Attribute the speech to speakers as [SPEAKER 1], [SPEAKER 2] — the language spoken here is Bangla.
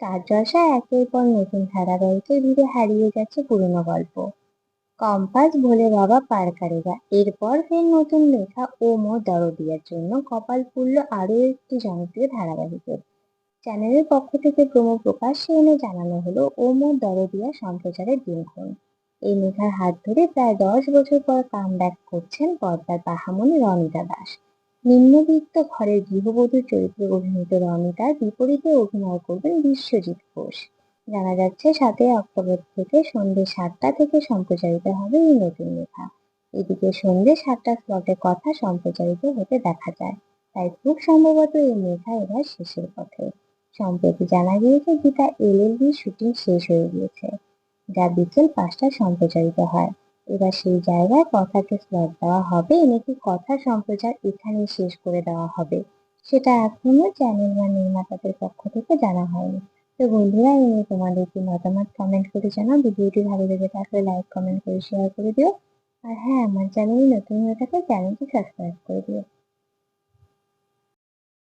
[SPEAKER 1] তার জলসায় একের পর নতুন ধারাবাহিকের ভিড়ে হারিয়ে যাচ্ছে পুরনো গল্প। কম্পাস ভোলে বাবা পার কারেগা এরপর ফের নতুন লেখা ও মো দরদিয়ার জন্য কপাল পুড়ল আরও একটি জনপ্রিয় ধারাবাহিকের। চ্যানেলের পক্ষ থেকে প্রমো প্রকাশ্যে এনে জানানো হলো ও মো দরদিয়া সম্প্রচারের দিনক্ষণ। এই লেখার হাত ধরে প্রায় দশ বছর পর কাম ব্যাক করছেন পর্দার বাহামণি রনিতা দাস। নিম্নবিত্ত ঘরের গৃহবধূর চরিত্রে অভিনীত রনিতার বিপরীতে অভিনয় করবেন বিশ্বজিৎ ঘোষ। জানা যাচ্ছে, সাতই অক্টোবর থেকে সন্ধ্যে সাতটা থেকে সম্প্রচারিত হবে এই নতুন লেখা। এদিকে সন্ধ্যে সাতটা স্লটে কথা সম্প্রচারিত হতে দেখা যায়। তাই খুব সম্ভবত এই লেখা এবার শেষের পথে। সম্প্রতি জানা গিয়েছে, গীতা এল এলএলবি শুটিং শেষ হয়ে গিয়েছে, যা বিকেল পাঁচটায় সম্প্রচারিত হয়। এবার সেই জায়গায় কথাকে স্লট দেওয়া হবে নাকি কথা সম্প্রচার এখানেই শেষ করে দেওয়া হবে। সেটা এখনও চ্যানেল বা নির্মাতাদের পক্ষ থেকে জানা হয়নি। তো বন্ধুরা, এই নিয়ে তোমাদের কি মতামত কমেন্ট করে জানাও। ভিডিওটি ভালো লেগে থাকলে লাইক কমেন্ট করে শেয়ার করে দিও। আর হ্যাঁ আমার চ্যানেল নতুন হয়ে থাকলে চ্যানেলটি সাবস্ক্রাইব করে দিও।